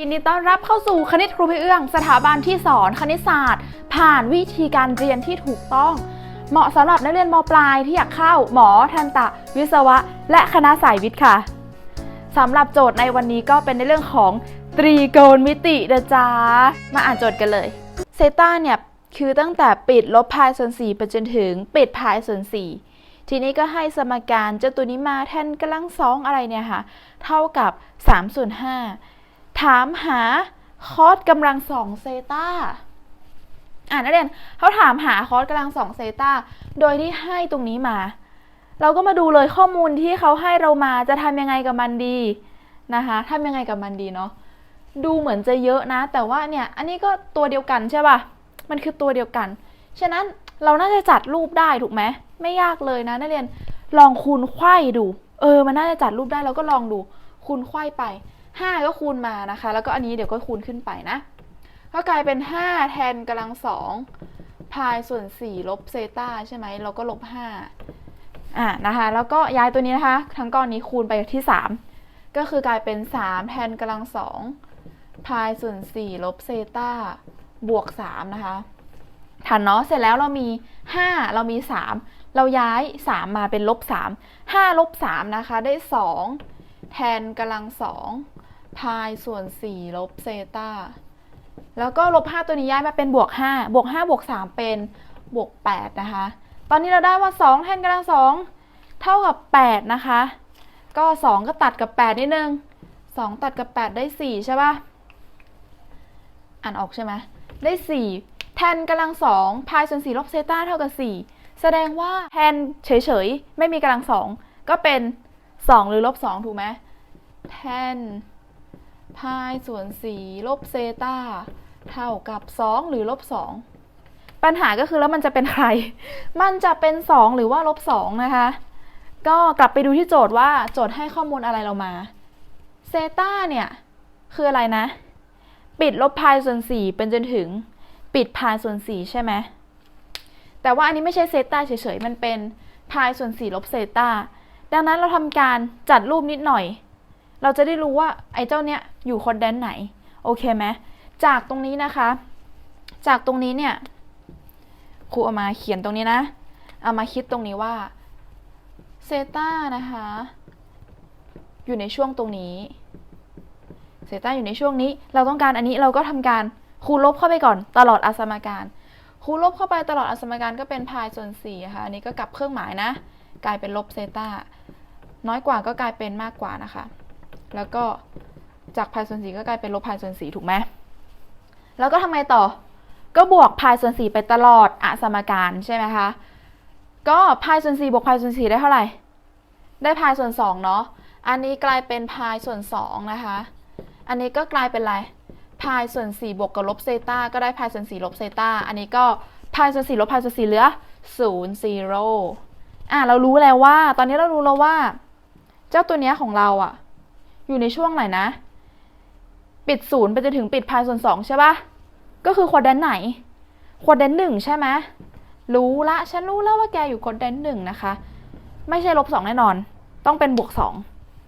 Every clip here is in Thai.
ยินดีต้อนรับเข้าสู่คณิตครูพี่เอื้อง สถาบันที่สอนคณิตศาสตร์ ผ่านวิธีการเรียนที่ถูกต้อง เหมาะสำหรับนักเรียนมปลายที่อยากเข้าหมอทันตะ วิศวะ และคณะสายวิทย์ค่ะสำหรับโจทย์ในวันนี้ก็เป็นในเรื่องของตรีโกณมิตินะจ๊ะมาอ่านโจทย์กันเลยเซต้าเนี่ยคือตั้งแต่ปิดลบพายส่วน4ไปจนถึงปิดพายส่วน4ทีนี้ก็ให้สมการเจ้าตัวนี้มาแทนกำลังสองอะไรเนี่ยค่ะเท่ากับ3ส่วน5 ถามหาคอสกำลังสองเซตาอ่านนักเรียนเขาถามหาคอสกำลังสองเซตาโดยที่ให้ตรงนี้มา เราก็มาดูเลยข้อมูลที่เขาให้เรามาจะทำยังไงกับมันดีนะคะทำยังไงกับมันดีเนาะดูเหมือนจะเยอะนะ แต่ว่าเนี่ยอันนี้ก็ตัวเดียวกันใช่ป่ะมันคือตัวเดียวกัน ฉะนั้นเราน่าจะจัดรูปได้ถูกไหมไม่ยากเลยนะนักเรียนลองคูณไขว้ดู เออ มันน่าจะจัดรูปได้เราก็ลองดูคูณไขว้ไป 5 ก็คูณมานะคะ แล้วก็อันนี้เดี๋ยวก็คูณขึ้นไปนะ ก็กลายเป็น 5 แทนกำลังสองพายส่วน 4 ลบเซตาใช่ไหมเราก็ลบ5อะนะคะ แล้วก็ย้ายตัวนี้นะคะ ทั้งก้อนนี้คูณไปที่ 3 ก็คือกลายเป็น 3 แทนกำลังสองพายส่วน 4 ลบเซตาบวก 3 นะคะทันเนาะเสร็จแล้วเรามี 5 เรามี 3 เราย้าย 3 มาเป็นลบ3 5ลบ3นะคะ ได้ 2 แทนกำลัง2 พายส่วน4ลบเซตาแล้วก็ลบ5ตัวนี้ย้ายมาเป็นบวก5บวก5บวก3เป็นบวก8นะคะ ตอนนี้เราได้ว่า 2 แทนกำลัง2เท่ากับ 8 นะคะ ก็ 2 ก็ตัดกับ 8 นิดนึง 2 ตัดกับ 8 ได้ 4 ใช่ปะอ่านออกใช่ไหมได้ 4 แทนกำลังสองพายส่วน4ลบเซตาเท่ากับ 4 แสดงว่าแทนเฉยๆ ไม่มีกำลังสองก็เป็น 2 หรือลบ 2 ถูกไหมแทน พายส่วน4ลบเซตาเท่ากับ 2 หรือลบ2ปัญหาก็คือแล้วมันจะเป็นใคร มันจะเป็น 2 หรือว่าลบ2นะคะ ก็กลับไปดูที่โจทย์ว่าโจทย์ให้ข้อมูลอะไรเรามาเซตาเนี่ย คืออะไรนะ ปิดลบพายส่วน 4 เป็นจนถึงปิดพายส่วน 4 ใช่ไหมแต่ว่าอันนี้ไม่ใช่เซตาเฉยๆ มันเป็นพายส่วน4ลบเซตาดังนั้นเราทำการจัดรูปนิดหน่อย เราจะได้รู้ว่าไอ้เจ้าเนี้ยอยู่คนแดนไหน โอเคไหมจากตรงนี้นะคะ จากตรงนี้เนี่ยครูเอามาเขียนตรงนี้นะ เอามาคิดตรงนี้ว่าเซต้านะคะ อยู่ในช่วงตรงนี้เซต้าอยู่ในช่วงนี้ เราต้องการอันนี้เราก็ทำการคูณลบเข้าไปก่อนตลอดอสมการคูณลบเข้าไปตลอดอสมการก็เป็นพายส่วน4ค่ะอันนี้ก็กลับเครื่องหมายนะ กลายเป็นลบเซต้าน้อยกว่าก็กลายเป็นมากกว่านะคะ แล้วก็จากพายส่วน4ก็กลายเป็นลบพายส่วน4ถูกไหมแล้วก็ทำไงต่อ ก็บวกพายส่วน4ไปตลอดอสมการใช่ไหมคะ ก็พายส่วน4บวกพายส่วน4ได้เท่าไหร่ ได้พายส่วน2เนาะ อันนี้กลายเป็นพายส่วน2นะคะ อันนี้ก็กลายเป็นอะไร พายส่วน4บวกกับลบเซตาก็ได้พายส่วน4ลบเซตาอันนี้ก็พายส่วน4ลบพายส่วน4เหลือ0 0อะเรารู้แล้วว่า ตอนนี้เรารู้แล้วว่า เจ้าตัวเนี้ยของเราอะ อยู่ในช่วงไหนนะ ปิดศูนย์ไปจนถึงปิดพายส่วน2ใช่ปะก็คือควอดแดนไหนควอดแดนหนึ่งใช่ไหมรู้ละ ฉันรู้แล้วว่าแกอยู่ควอดแดนหนึ่งนะคะ ไม่ใช่ลบสองแน่นอน ต้องเป็นบวกสอง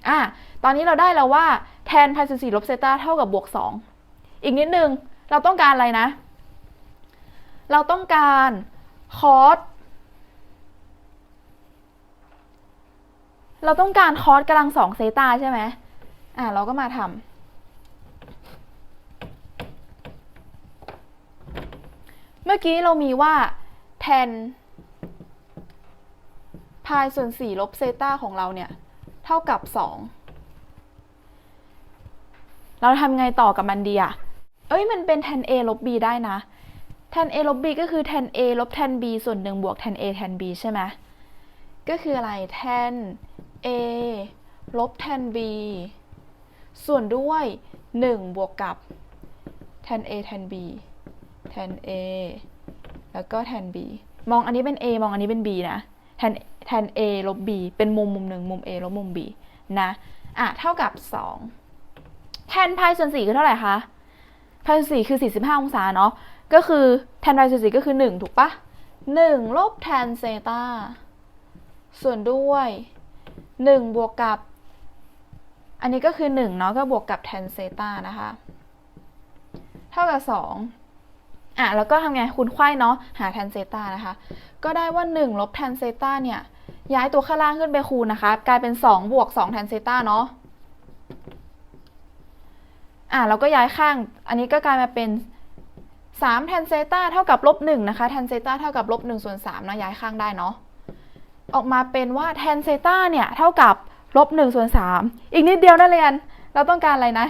อะตอนนี้เราได้แล้วว่าแทนพายส่วนสี่ลบเซตาเท่ากับบวกสองอีกนิดนึงเราต้องการอะไรนะ เราต้องการคอสเราต้องการคอสกำลังสองเซตาใช่ไหม อะเราก็มาทำเมื่อกี้เรามีว่าแทนพายส่วนสี่ลบเซตาของเราเนี่ย เท่ากับสองเราทำไงต่อกับมันดีอะเอ้ยมันเป็น tan a ลบ b ได้นะ tan a ลบ b ก็คือ tan a ลบ tan b ส่วนหนึ่งบวก tan a tan b ใช่ไหมก็คืออะไร tan a ลบ tan b ส่วนด้วย 1 บวกกับ tan a tan b tan a แล้วก็ tan b มองอันนี้เป็น a มองอันนี้เป็น b นะ tan tan a ลบ b เป็นมุมมุมหนึ่งมุม a ลบมุม b นะ อะ เท่ากับ2แทนพายส่วน4คือเท่าไหร่คะพายส่วน4คือ 45 องศาเนาะ ก็คือแทนพายส่วน4ก็คือ 1 ถูกปะ1ลบแทนเซตาส่วนด้วย 1 บวกกับ อันนี้ก็คือ1เนาะก็บวกกับแทนเซตานะคะ เท่ากับสองอะ แล้วก็ทำไงคูณไขว้เนาะหาแทนเซตานะคะ ก็ได้ว่า 1 ลบแทนเซตาเนี่ย ย้ายตัวข้างล่างขึ้นไปคูณนะคะ กลายเป็น 2 บวก2แทนเซตาเนาะอะแล้วก็ย้ายข้าง อันนี้ก็กลายมาเป็น3แทนเซตาเท่ากับลบ1นะคะแทนเซตาเท่ากับลบ1ส่วน3นะย้ายข้างได้เนาะออกมาเป็นว่าแทนเซตาเนี่ยเท่ากับ ลบ1ส่วน3อีกนิดเดียวนักเรียน เราต้องการอะไรนะ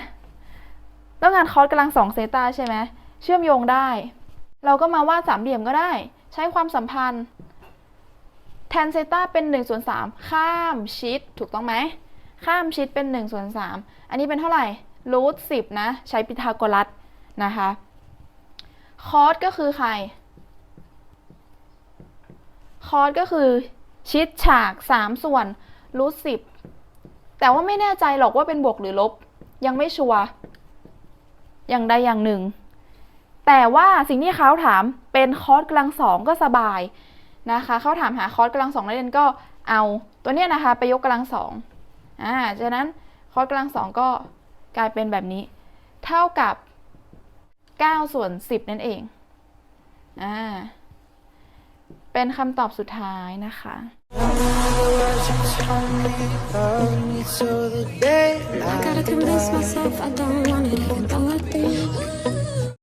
ต้องการคอสกำลังสองเซตาใช่ไหมเชื่อมโยงได้ เราก็มาวาดสามเหลี่ยมก็ได้ ใช้ความสัมพันธ์แทนเซตาเป็น1ส่วน3ข้ามชิดถูกต้องไหมข้ามชิดเป็น1ส่วน3อันนี้เป็นเท่าไหร่รูท10นะ ใช้ปิทาโกรัสนะคะคอสก็คือใครคอสก็คือชิดฉาก 3 ส่วนรูท10 แต่ว่าไม่แน่ใจหรอกว่าเป็นบวกหรือลบ ยังไม่ชัวร์อย่างใดอย่างหนึ่ง แต่ว่าสิ่งที่เขาถามเป็นคอสกำลังสองก็สบายนะคะเขาถามหาคอสกำลังสองนักเรียนก็เอาตัวเนี้ยนะคะไปยกกำลังสองอ่าจากนั้นคอสกำลังสองก็กลายเป็นแบบนี้ เท่ากับ9ส่วน10 นั่นเองอ่าเป็นคำตอบสุดท้ายนะคะ I gotta convince myself I don't want it,